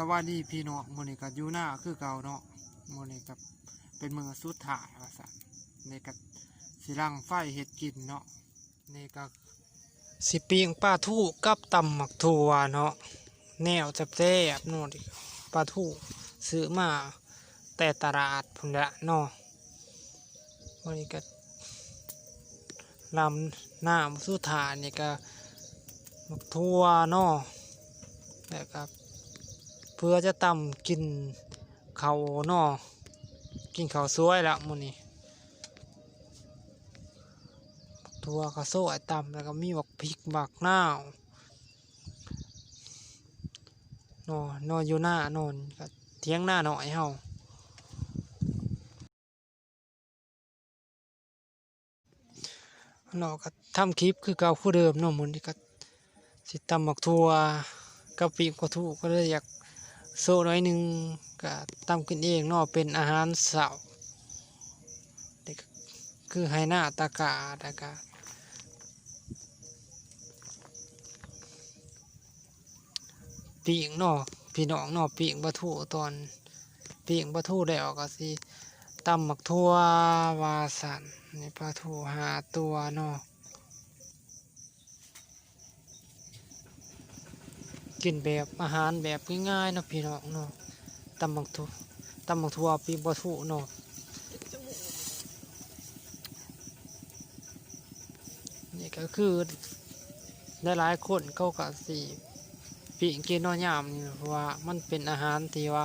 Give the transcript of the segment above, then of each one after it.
สวัสดีพี่น้องมือนี้ก็อยู่หน้าคือเก่าเนาะมือนี้ก็เป็นมื้อสุดท้ายว่าซั่นนี่ก็สิลังไฟเฮ็ดกินเนาะนี่ก็สิปิ้งปลาทูกับตำหมักถั่วเนาะแนวแซ่บๆเนาะดิปลาทูซื้อมาแต่ตลาดพุ่นละเนาะมือนี้ก็ลำน้ำสุดท้ายนี่ก็หมักถั่วเนาะแล้วก็ เพื่อจะตำกินเขาวนอกินเขาวสวยละมื้อนี้ทัวกระโซ่ไอตำแล้วก็มีบักพริกบักนาวนอนอนอยู่หน้านอนก็เทียงหน้าหน่อยเฮาเนาก็ทำคลิปคือเก่าคือเดิมเนาะมื้อนี้ก็สิตำบักทัวกับปีกกระทูก็เลยอยาก โซ่น้อยหนึ่งก็ตำกินเองเนาะเป็นอาหารเสาคือไฮนาตากาตากาปีกนาะพี่น้องเนาะปีกปลาทูตอนปีกปลาทูแล้วก็สิตำหมักทั่ววาสันนี่ปลาทูหาตัวเนาะ กินแบบอาหารแบบง่ายๆเนาะพี่น้องเนาะตำบักทั่วตำบักทั่วปีบะทุเนาะนี่ก็คือได้หลายๆคนเขาก็สิปีกินเนอยามนี่เพราะว่ามันเป็นอาหารที่ว่า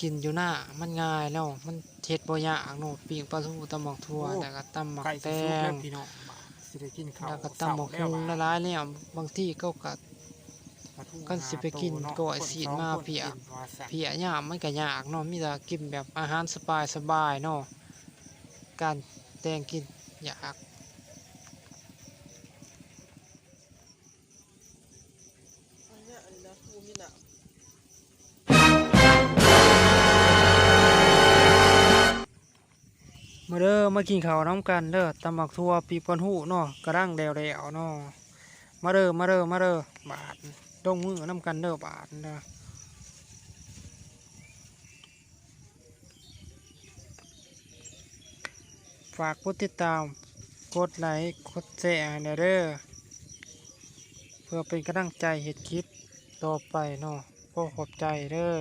กินอยู่หน้ามันง่ายแล้วมันเท็ดบ่ยากเนาะปีกปลาทูตำบักทั่วแล้วก็ตำหมักไก่แตสิสุกแล้วงพี่น้องสิได้กินข้าวแล้วก็ตำบักฮุงละลายเนี่ยบางที่เขาก็ กันสิไปกินก้อยสีดมาเพียเพียยามมันก็ยากเนาะมีแต่กินแบบอาหารสบายสบายๆเนาะการแต่งกินยากอันเนี้ยอันนี้นะกูมีหนาวมาเด้อมากินข้าวน้ำกันเด้อตำบักทั่วปีบก้อนหูเนาะกระด้างแดวแดวๆเนาะมาเด้อมาเด้อมาเด้อบาทด งมือน้ำกันเด้อบาทนะฝากกดติดตาม กดไลค์ กดแชร์เด้อเพื่อเป็นกำลังใจเห็ดคลิปต่อไปเนาะก็ขอบใจเด้อ